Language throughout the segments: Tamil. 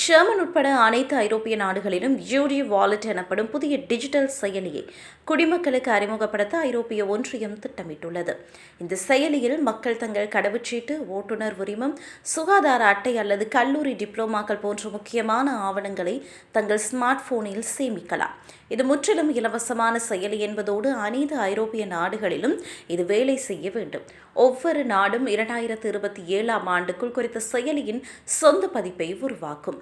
ஜெர்மன் உட்பட அனைத்து ஐரோப்பிய நாடுகளிலும் யூடி வாலெட் எனப்படும் புதிய டிஜிட்டல் செயலியை குடிமக்களுக்கு அறிமுகப்படுத்த ஐரோப்பிய ஒன்றியம் திட்டமிட்டுள்ளது. இந்த செயலியில் மக்கள் தங்கள் கடவுச்சீட்டு ஓட்டுநர் உரிமம் சுகாதார அட்டை அல்லது கல்லூரி டிப்ளோமாக்கள் போன்ற முக்கியமான ஆவணங்களை தங்கள் ஸ்மார்ட் போனில் சேமிக்கலாம். இது முற்றிலும் இலவசமான செயலி என்பதோடு அனைத்து ஐரோப்பிய நாடுகளிலும் இது வேலை செய்ய வேண்டும். ஒவ்வொரு நாடும் இரண்டாயிரத்து இருபத்தி ஏழாம் ஆண்டுக்குள் குறித்த செயலியின் சொந்த பதிப்பை உருவாக்கும்.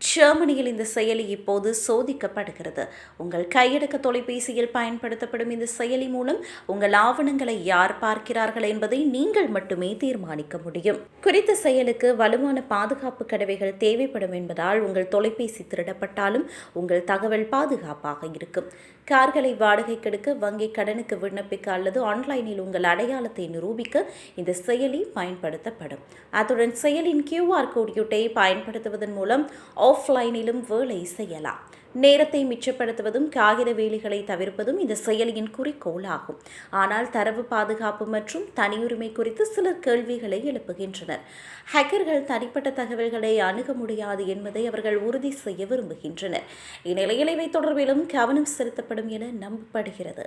ஜெர்மனியில் இந்த செயலி இப்போது சோதிக்கப்படுகிறது. உங்கள் கையடக்க தொலைபேசியில் பயன்படுத்தப்படும் இந்த செயலி மூலம் உங்கள் ஆவணங்களை யார் பார்க்கிறார்கள் என்பதை நீங்கள் மட்டுமே தீர்மானிக்க முடியும். குறித்த செயலுக்கு வலுவான பாதுகாப்பு கடவைகள் தேவைப்படும் என்பதால் உங்கள் தொலைபேசி திருடப்பட்டாலும் உங்கள் தகவல் பாதுகாப்பாக இருக்கும். கார்களை வாடகைக்கு எடுக்க வங்கி கடனுக்கு விண்ணப்பிக்க அல்லது ஆன்லைனில் உங்கள் அடையாளத்தை நிரூபிக்க இந்த செயலி பயன்படுத்தப்படும். அத்துடன் செயலின் கியூஆர் குறியீட்டை பயன்படுத்துவதன் மூலம் ஆஃப்லைனிலும் வேலை செய்யலாம். நேரத்தை மிச்சப்படுத்துவதும் காகித வேலைகளை தவிர்ப்பதும் இந்த செயலியின் குறிக்கோள் ஆகும் ஆனால் தரவு பாதுகாப்பு மற்றும் தனியுரிமை குறித்து சிலர் கேள்விகளை எழுப்புகின்றனர். ஹேக்கர்கள் தனிப்பட்ட தகவல்களை அணுக முடியாது என்பதை அவர்கள் உறுதி செய்ய விரும்புகின்றனர். இந்நிலையில் இவை தொடர்பிலும் கவனம் செலுத்தப்படும் என நம்பப்படுகிறது.